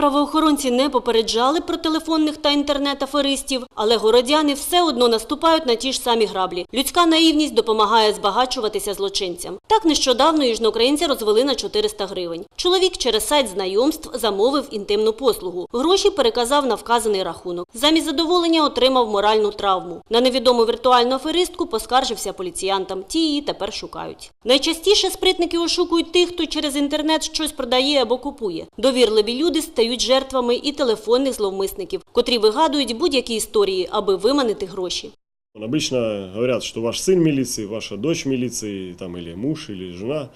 Правоохоронці не попереджали про телефонних та інтернет-аферистів, але городяни все одно наступають на ті ж самі граблі. Людська наївність допомагає збагачуватися злочинцям. Так нещодавно южноукраїнця розвели на 400 гривень. Чоловік через сайт знайомств замовив інтимну послугу. Гроші переказав на вказаний рахунок. Замість задоволення отримав моральну травму. На невідому віртуальну аферистку поскаржився поліціянтам. Ті її тепер шукають. Найчастіше спритники ошукують тих, хто через інтернет щось продає або купує. Довірливі люди стають жертвами і телефонних зловмисників, котрі вигадують будь-які історії, аби виманити гроші. Обычно говорят, что ваш сын милиции, ваша дочь милиции, там, или муж, или жена,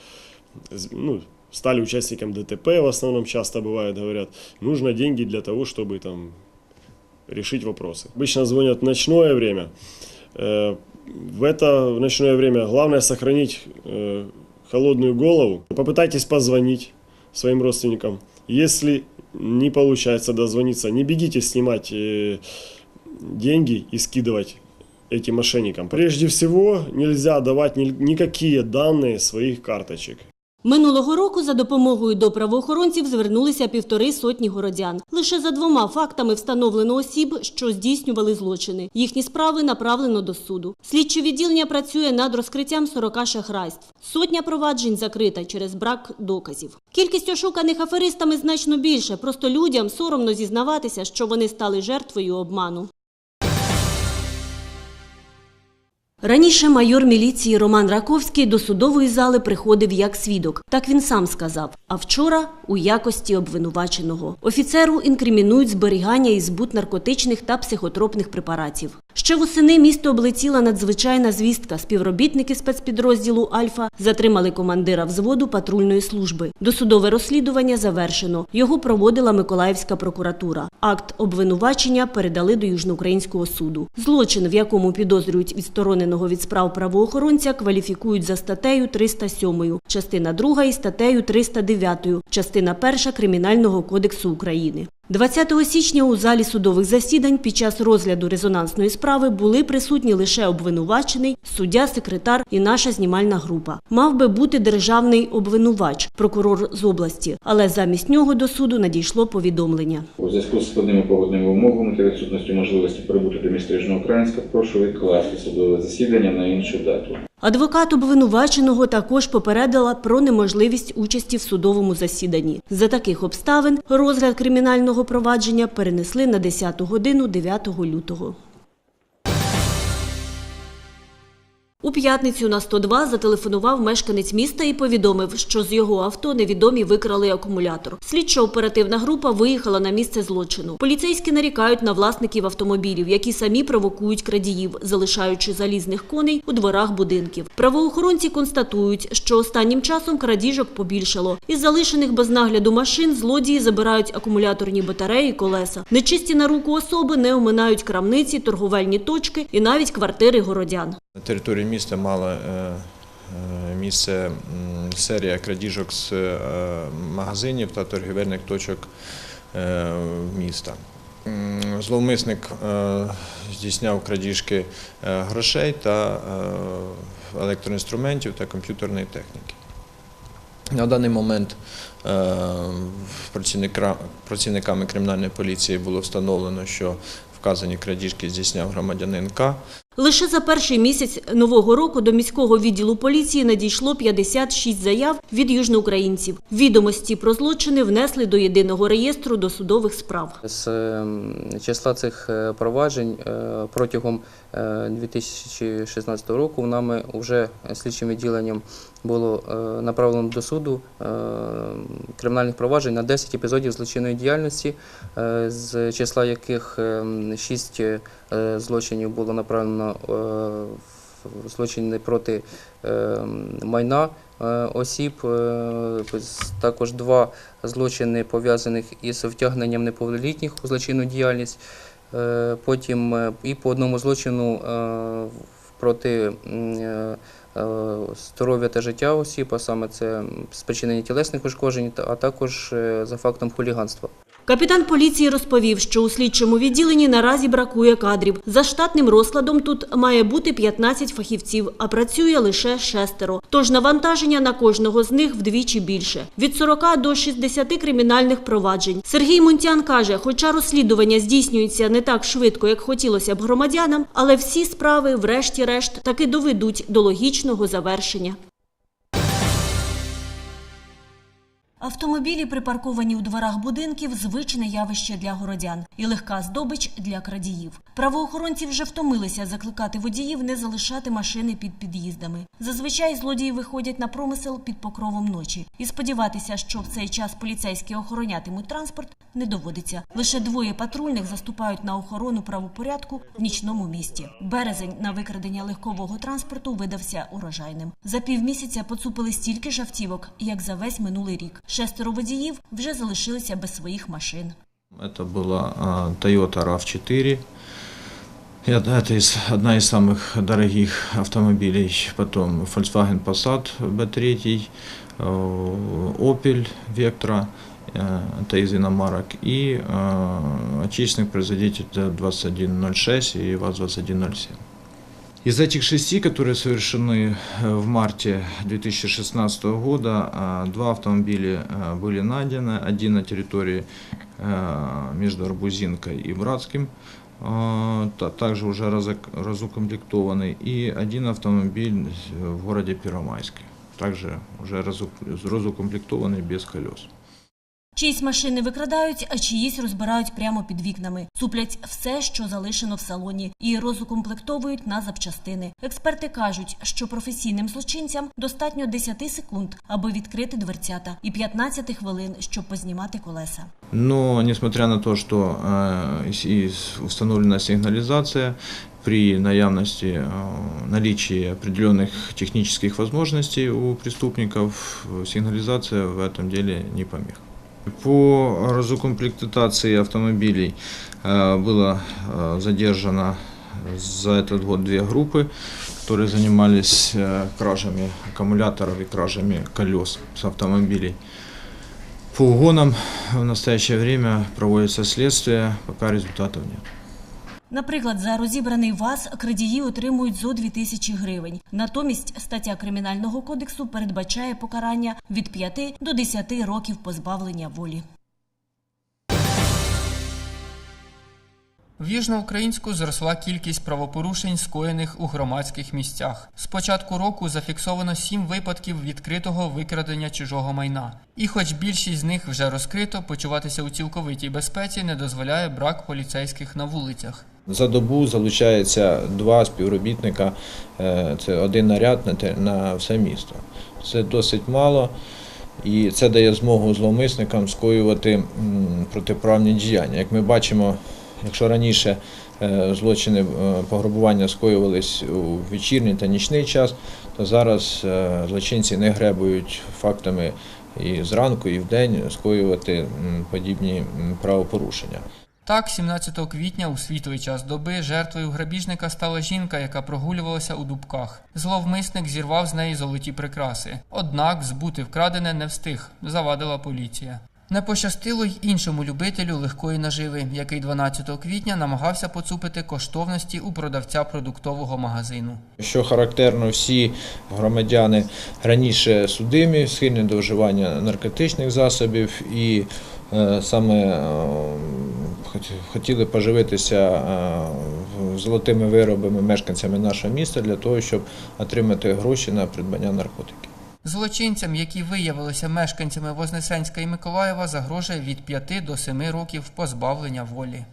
з- ну, стали участником ДТП, в основном часто бывает, говорят, нужно деньги для того, чтобы там решить вопросы. Обычно звонят в ночное время. Э, В это в ночное время главное сохранить э, холодную голову. Попытайтесь позвонить своим родственникам. Если не получается дозвониться, не бегите снимать э, деньги и скидывать этим мошенникам. Прежде всего, нельзя давать ни- никакие данные своих карточек. Минулого року за допомогою до правоохоронців звернулися півтори сотні городян. Лише за двома фактами встановлено осіб, що здійснювали злочини. Їхні справи направлено до суду. Слідче відділення працює над розкриттям 40 шахрайств. Сотня проваджень закрита через брак доказів. Кількість ошуканих аферистами значно більше. Просто людям соромно зізнаватися, що вони стали жертвою обману. Раніше майор міліції Роман Раковський до судової зали приходив як свідок. Так він сам сказав. А вчора у якості обвинуваченого. Офіцеру інкримінують зберігання і збут наркотичних та психотропних препаратів. Ще восени місто облетіла надзвичайна звістка. Співробітники спецпідрозділу Альфа затримали командира взводу патрульної служби. Досудове розслідування завершено. Його проводила Миколаївська прокуратура. Акт обвинувачення передали до Южноукраїнського суду. Злочин, в якому підозрюють відстороненого від справ правоохоронця, кваліфікують за статтею 307, частина 2 і статтею 309, частина 1 Кримінального кодексу України. 20 січня у залі судових засідань під час розгляду резонансної справи були присутні лише обвинувачений, суддя, секретар і наша знімальна група. Мав би бути державний обвинувач, прокурор з області, але замість нього до суду надійшло повідомлення. У зв'язку з складними погодними умовами та відсутністю можливості прибути до міста Южноукраїнська, прошу відкласти судове засідання на іншу дату. Адвокат обвинуваченого також попередила про неможливість участі в судовому засіданні. За таких обставин розгляд кримінального провадження перенесли на 10 годину 9 лютого. У п'ятницю на 102 зателефонував мешканець міста і повідомив, що з його авто невідомі викрали акумулятор. Слідчо-оперативна група виїхала на місце злочину. Поліцейські нарікають на власників автомобілів, які самі провокують крадіїв, залишаючи залізних коней у дворах будинків. Правоохоронці констатують, що останнім часом крадіжок побільшало. Із залишених без нагляду машин злодії забирають акумуляторні батареї, колеса. Нечисті на руку особи не оминають крамниці, торговельні точки і навіть квартири городян. На території міста мала е, е, місце серія крадіжок з е, магазинів та торгівельних точок міста. Зловмисник здійсняв крадіжки грошей та електроінструментів та комп'ютерної техніки. На даний момент працівниками кримінальної поліції було встановлено, що вказані крадіжки здійсняв громадянин К. Лише за перший місяць нового року до міського відділу поліції надійшло 56 заяв від южноукраїнців. Відомості про злочини внесли до єдиного реєстру досудових справ. З ем, числа цих е, проваджень е, протягом е, 2016 року нами вже слідчим відділенням було е, направлено до суду е, кримінальних проваджень на 10 епізодів злочинної діяльності, е, з числа яких 6 злочинів було направлено е, злочини проти е, майна е, осіб, е, також два злочини пов'язаних із втягненням неповнолітніх у злочинну діяльність. Е, Потім е, і по одному злочину е, проти е, е, здоров'я та життя осіб, а саме це спричинення тілесних ушкоджень, а також е, за фактом хуліганства. Капітан поліції розповів, що у слідчому відділенні наразі бракує кадрів. За штатним розкладом тут має бути 15 фахівців, а працює лише шестеро. Тож навантаження на кожного з них вдвічі більше – від 40 до 60 кримінальних проваджень. Сергій Мунтян каже, хоча розслідування здійснюється не так швидко, як хотілося б громадянам, але всі справи, врешті-решт, таки доведуть до логічного завершення. Автомобілі, припарковані у дворах будинків, звичне явище для городян і легка здобич для крадіїв. Правоохоронці вже втомилися закликати водіїв не залишати машини під під'їздами. Зазвичай злодії виходять на промисел під покровом ночі, і сподіватися, що в цей час поліцейські охоронятимуть транспорт, не доводиться. Лише двоє патрульних заступають на охорону правопорядку в нічному місті. Березень на викрадення легкового транспорту видався урожайним. За півмісяця поцупили стільки ж автівок, як за весь минулий рік. Шестеро водіїв вже залишилися без своїх машин. Это была а, Toyota RAV4. И Это это из, одна из самых дорогих автомобилей. Потом Volkswagen Passat B3, э, Opel Vectra, э, это из иномарок, и э, отечественных производителей это 2106 и ВАЗ-2107. Из этих шести, которые совершены э, в марте 2016 года, а, два автомобиля э, были найдены. Один на территории э, между Арбузинкой и Братским, а, та- также уже разок- разукомплектованный. И один автомобиль э, в городе Первомайске, также уже разук- разукомплектованный без колес. Чиїсь машини викрадають, а чиїсь розбирають прямо під вікнами. Суплять все, що залишено в салоні, і розукомплектовують на запчастини. Експерти кажуть, що професійним злочинцям достатньо 10 секунд, аби відкрити дверцята, і 15 хвилин, щоб познімати колеса. Но несмотря на то, что э, и с- и с- установлена сигнализация, при наявности э, наличии определенных технических возможностей у преступников, э, сигнализация в этом деле не помеха. По разукомплектации автомобилей э, было э, задержано за этот год две группы, которые занимались э, кражами аккумуляторов и кражами колес с автомобилей. По угонам в настоящее время проводится следствие, пока результатов нет. Наприклад, за розібраний ВАЗ крадії отримують зо 2000 гривень. Натомість стаття Кримінального кодексу передбачає покарання від 5 до 10 років позбавлення волі. В Южноукраїнську зросла кількість правопорушень, скоєних у громадських місцях. З початку року зафіксовано сім випадків відкритого викрадення чужого майна. І хоч більшість з них вже розкрито, почуватися у цілковитій безпеці не дозволяє брак поліцейських на вулицях. За добу залучається два співробітника, е, це один наряд на все місто. Це досить мало, і це дає змогу зловмисникам скоювати протиправні діяння. Як ми бачимо, якщо раніше е, злочини е, пограбування скоювались у вечірній та нічний час, то зараз злочинці не гребують фактами і зранку, і вдень скоювати подібні правопорушення. Так, 17 квітня у світлий час доби жертвою грабіжника стала жінка, яка прогулювалася у дубках. Зловмисник зірвав з неї золоті прикраси. Однак збути вкрадене не встиг, завадила поліція. Не пощастило й іншому любителю легкої наживи, який 12 квітня намагався поцупити коштовності у продавця продуктового магазину. Що характерно, всі громадяни раніше судимі, схильні до вживання наркотичних засобів і е, саме е, хотіли поживитися е, золотими виробами мешканцями нашого міста для того, щоб отримати гроші на придбання наркотиків. Злочинцям, які виявилися мешканцями Вознесенська і Миколаєва, загрожує від 5 до 7 років позбавлення волі.